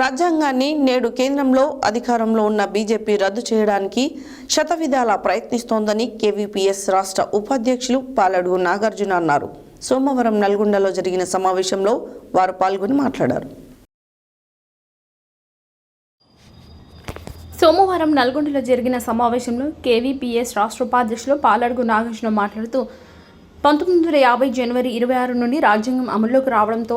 రాజ్యాంగాన్ని నేడు కేంద్రంలో అధికారంలో ఉన్న బీజేపీ రద్దు చేయడానికి శతవిధాలా ప్రయత్నిస్తోందని కేవీపీఎస్ రాష్ట్ర ఉపాధ్యక్షులు పాలడుగు నాగార్జున అన్నారు. సోమవారం నల్గొండలో జరిగిన సమావేశంలో వారు పాల్గొని మాట్లాడారు. సోమవారం నల్గొండలో జరిగిన సమావేశంలో కేవీపీఎస్ రాష్ట్ర ఉపాధ్యక్షులు పాలడుగు నాగార్జున మాట్లాడుతూ పంతొమ్మిది వందల యాభై జనవరి ఇరవై ఆరు నుండి రాజ్యాంగం అమల్లోకి రావడంతో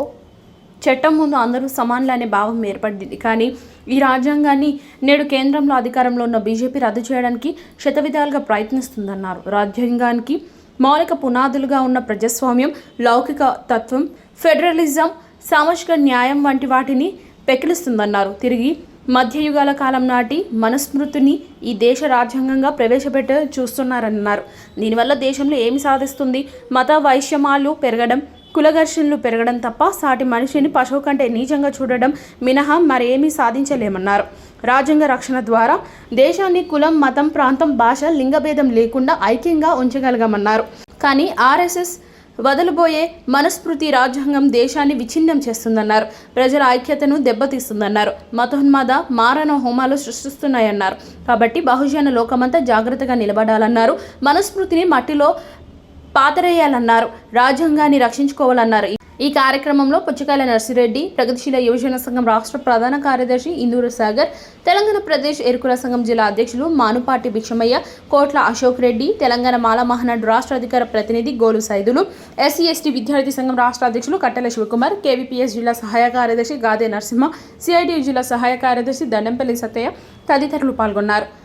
చట్టం ముందు అందరూ సమానులు అనే భావం ఏర్పడింది. కానీ ఈ రాజ్యాంగాన్ని నేడు కేంద్రంలో అధికారంలో ఉన్న బీజేపీ రద్దు చేయడానికి శతవిధాలుగా ప్రయత్నిస్తుందన్నారు. రాజ్యాంగానికి మౌలిక పునాదులుగా ఉన్న ప్రజాస్వామ్యం లౌకిక తత్వం ఫెడరలిజం సామాజిక న్యాయం వంటి వాటిని పెకిలిస్తుందన్నారు. తిరిగి మధ్యయుగాల కాలం నాటి మనుస్మృతిని ఈ దేశ రాజ్యాంగంగా ప్రవేశపెట్ట చూస్తున్నారన్నారు. దీనివల్ల దేశంలో ఏమి సాధిస్తుంది? మత వైషమ్యాలు పెరగడం కులఘర్షణలు పెరగడం తప్ప సాటి మనిషిని పశువు కంటే నీచంగా చూడడం మినహా మరేమీ సాధించలేమన్నారు. రాజ్యాంగ రక్షణ ద్వారా దేశాన్ని కులం మతం ప్రాంతం భాష లింగభేదం లేకుండా ఐక్యంగా ఉంచగలగమన్నారు. కానీ ఆర్ఎస్ఎస్ వదలబోయే మనస్మృతి రాజ్యాంగం దేశాన్ని విచ్ఛిన్నం చేస్తుందన్నారు. ప్రజల ఐక్యతను దెబ్బతీస్తుందన్నారు. మతోన్మాద మారణ హోమాలు సృష్టిస్తున్నాయన్నారు. కాబట్టి బహుజన లోకమంతా జాగ్రత్తగా నిలబడాలన్నారు. మనస్మృతిని మట్టిలో పాతరేయాలన్నారు రాజ్యాంగాన్ని రక్షించుకోవాలన్నారు. ఈ కార్యక్రమంలో పుచ్చకాయల నర్సిరెడ్డి ప్రగతిశీల యువజన సంఘం రాష్ట్ర ప్రధాన కార్యదర్శి ఇందూరు సాగర్ తెలంగాణ ప్రదేశ్ ఎరుకుల సంఘం జిల్లా అధ్యక్షులు మానుపాటి భిక్షమయ్య కోట్ల అశోక్ రెడ్డి తెలంగాణ మాల మహానాడు రాష్ట్ర అధికార ప్రతినిధి గోలు సైదులు ఎస్సీ ఎస్టీ విద్యార్థి సంఘం రాష్ట్ర అధ్యక్షులు కట్టెల శివకుమార్ కేవీపీఎస్ జిల్లా సహాయ కార్యదర్శి గాదే నరసింహ సిఐటి జిల్లా సహాయ కార్యదర్శి దండంపల్లి సత్తయ్య తదితరులు పాల్గొన్నారు.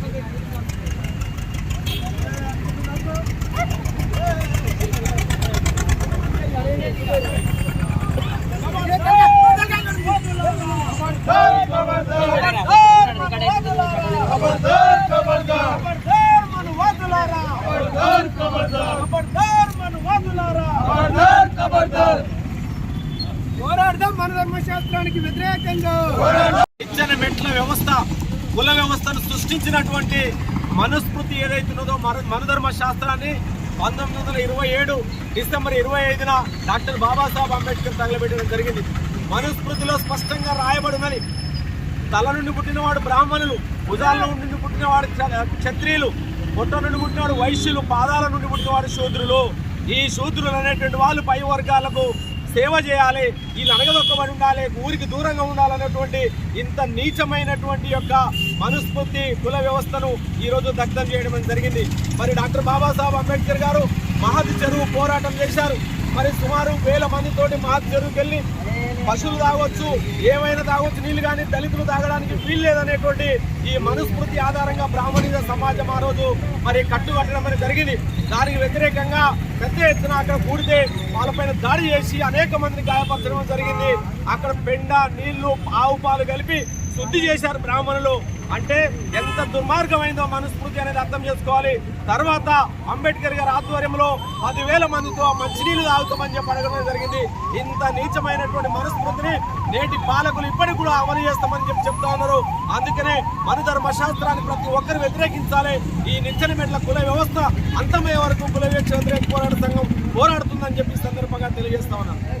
పోరాడదాం మన ధర్మశాస్త్రానికి వ్యతిరేకంగా. ఇచ్చిన మెట్ల వ్యవస్థ కుల వ్యవస్థను సృష్టించినటువంటి మనుస్మృతి ఏదైతున్నదో మన మనధర్మ శాస్త్రాన్ని పంతొమ్మిది వందల ఇరవై ఏడు డిసెంబర్ ఇరవై ఐదున డాక్టర్ బాబాసాహెబ్ అంబేద్కర్ తగలబెట్టడం జరిగింది. మనుస్మృతిలో స్పష్టంగా రాయబడినది తల నుండి పుట్టినవాడు బ్రాహ్మణులు భుజాల నుండి పుట్టినవాడు క్షత్రియులు పొట్ట నుండి పుట్టినవాడు వైశ్యులు పాదాల నుండి పుట్టినవాడు శూద్రులు. ఈ శూద్రులు అనేటువంటి వాళ్ళు పై వర్గాలకు సేవ చేయాలి. వీళ్ళు అనగదొక్కబడి ఉండాలి. ఊరికి దూరంగా ఉండాలనేటువంటి ఇంత నీచమైనటువంటి యొక్క మనుస్ఫూర్తి కుల వ్యవస్థను ఈరోజు దగ్ధం చేయడం జరిగింది. మరి డాక్టర్ బాబాసాహెబ్ అంబేద్కర్ గారు మహతి చెరువు పోరాటం చేశారు. మరి సుమారు వేల మందితోటి మహతి చెరువుకి వెళ్ళి పశువులు తాగొచ్చు ఏమైనా తాగొచ్చు నీళ్ళు కానీ దళితులు తాగడానికి వీల్లేదనేటువంటి ఈ మనుస్మృతి ఆధారంగా బ్రాహ్మణీయ సమాజం ఆ రోజు మరి కట్టు కట్టడం అనేది జరిగింది. దానికి వ్యతిరేకంగా పెద్ద ఎత్తున అక్కడ కూడితే వాళ్ళపైన దాడి చేసి అనేక మందిని గాయపరచడం జరిగింది. అక్కడ పెండ నీళ్ళు ఆవు పాలు కలిపి శుద్ధి చేశారు బ్రాహ్మణులు. అంటే ఎంత దుర్మార్గమైందో మనస్ఫూర్తి అనేది అర్థం చేసుకోవాలి. తర్వాత అంబేద్కర్ గారి ఆధ్వర్యంలో పదివేల మందితో మంచినీళ్ళు తాగుతామని చెప్పి అడగడం జరిగింది. ఇంత నీచమైనటువంటి మనస్ఫూర్తిని నేటి పాలకులు ఇప్పటికి కూడా అమలు చేస్తామని చెప్పి చెప్తా ఉన్నారు. అందుకనే మన ధర్మశాస్త్రాన్ని ప్రతి ఒక్కరు వ్యతిరేకించాలి. ఈ నిచ్చని మెట్ల కుల వ్యవస్థ అంతమయ్యే వరకు కుల వ్యతిరేక పోరాట సంఘం పోరాడుతుందని చెప్పి సందర్భంగా తెలియజేస్తా ఉన్నాను.